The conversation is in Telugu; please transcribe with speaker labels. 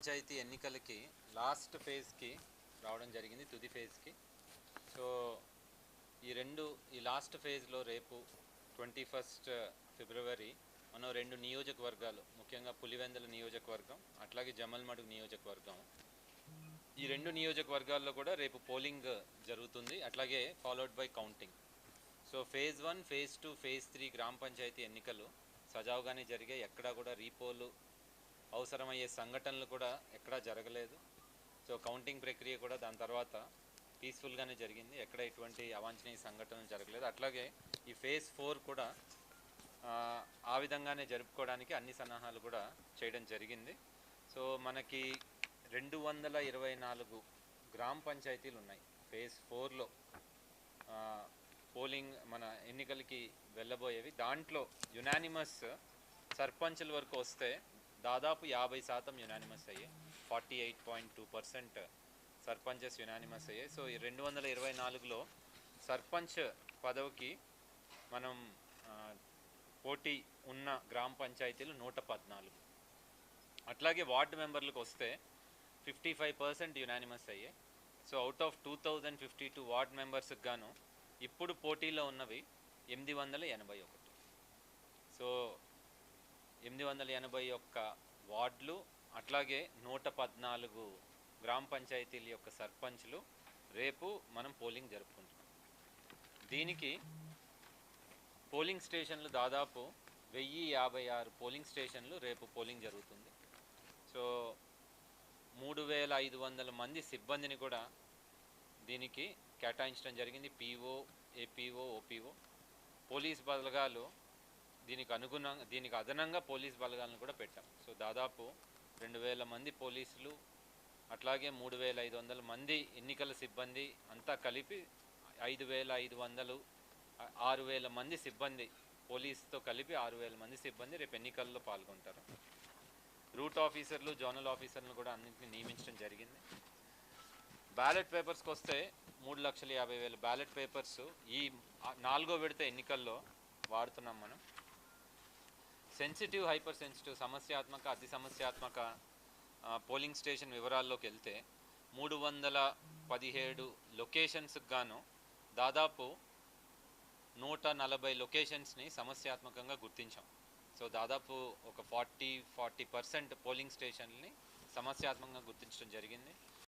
Speaker 1: పంచాయతీ ఎన్నికలకి లాస్ట్ ఫేజ్కి రావడం జరిగింది తుది ఫేజ్కి. సో ఈ రెండు ఈ లాస్ట్ ఫేజ్లో రేపు ట్వంటీ ఫస్ట్ ఫిబ్రవరి మనం రెండు నియోజకవర్గాలు ముఖ్యంగా పులివెందుల నియోజకవర్గం అట్లాగే జమల్మడుగు నియోజకవర్గం. ఈ రెండు నియోజకవర్గాల్లో కూడా రేపు పోలింగ్ జరుగుతుంది అట్లాగే followed by counting so phase one phase two phase three గ్రామ పంచాయతీ ఎన్నికలు సజావుగానే జరిగాయి ఎక్కడా కూడా రీపోలు అవసరమయ్యే సంఘటనలు కూడా ఎక్కడా జరగలేదు. సో కౌంటింగ్ ప్రక్రియ కూడా దాని తర్వాత పీస్ఫుల్గానే జరిగింది. ఎక్కడ ఎటువంటి అవాంఛనీయ సంఘటనలు జరగలేదు. అట్లాగే ఈ ఫేజ్ ఫోర్ కూడా ఆ, విధంగానే జరుపుకోవడానికి అన్ని సన్నాహాలు కూడా చేయడం జరిగింది. సో మనకి రెండు వందల ఇరవై నాలుగు గ్రామ పంచాయతీలు ఉన్నాయి. ఫేజ్ ఫోర్లో పోలింగ్ మన ఎన్నికలకి వెళ్ళబోయేవి. దాంట్లో యునానిమస్ సర్పంచ్ల వరకు వస్తే దాదాపు యాభై శాతం యునానిమస్ అయ్యాయి forty eight point two percent sarpanches unanimous అయ్యాయి సో ఈ రెండు వందల ఇరవై నాలుగులో సర్పంచ్ పదవికి మనం పోటీ ఉన్న గ్రామ పంచాయతీలు నూట పద్నాలుగు. అట్లాగే వార్డు మెంబర్లకు వస్తే ఫిఫ్టీ ఫైవ్ పర్సెంట్ యునానిమస్ అయ్యాయి so out of two thousand fifty two ward మెంబర్స్కి గాను ఇప్పుడు పోటీలో ఉన్నవి ఎనిమిది వందల ఎనభై ఒకటి. సో ఎనిమిది వందల ఎనభై ఒక్క వార్డులు అట్లాగే నూట పద్నాలుగు గ్రామ పంచాయతీల యొక్క సర్పంచ్లు రేపు మనం పోలింగ్ జరుపుకుంటున్నాం. దీనికి పోలింగ్ స్టేషన్లు దాదాపు వెయ్యి యాభై ఆరు పోలింగ్ స్టేషన్లు రేపు పోలింగ్ జరుగుతుంది. సో మూడు వేల ఐదు వందల మంది సిబ్బందిని కూడా దీనికి కేటాయించడం జరిగింది. పీఓ ఏపీఓ ఓపీఓ పోలీస్ బలగాలు దీనికి అనుగుణంగా దీనికి అదనంగా పోలీస్ బలగాలను కూడా పెట్టాం. సో దాదాపు రెండు వేల మంది పోలీసులు అట్లాగే మూడు వేల ఐదు వందల మంది ఎన్నికల సిబ్బంది అంతా కలిపి ఐదు వేల ఐదు వందలు ఆరు వేల మంది సిబ్బంది పోలీస్తో కలిపి ఆరు వేల మంది సిబ్బంది రేపు ఎన్నికల్లో పాల్గొంటారు. రూట్ ఆఫీసర్లు జోనల్ ఆఫీసర్లను కూడా అన్నింటినీ నియమించడం జరిగింది. బ్యాలెట్ పేపర్స్కి వస్తే మూడు లక్షల యాభై వేల బ్యాలెట్ పేపర్స్ ఈ నాలుగో విడత ఎన్నికల్లో వాడుతున్నాం మనం. సెన్సిటివ్ హైపర్ సెన్సిటివ్ సమస్యాత్మక అతి సమస్యాత్మక పోలింగ్ స్టేషన్ వివరాల్లోకి వెళ్తే మూడు వందల పదిహేడు లొకేషన్స్కి గాను దాదాపు నూట నలభై లొకేషన్స్ని సమస్యాత్మకంగా గుర్తించాం. సో దాదాపు ఒక ఫార్టీ ఫార్టీ పర్సెంట్ పోలింగ్ స్టేషన్ని సమస్యాత్మకంగా గుర్తించడం జరిగింది.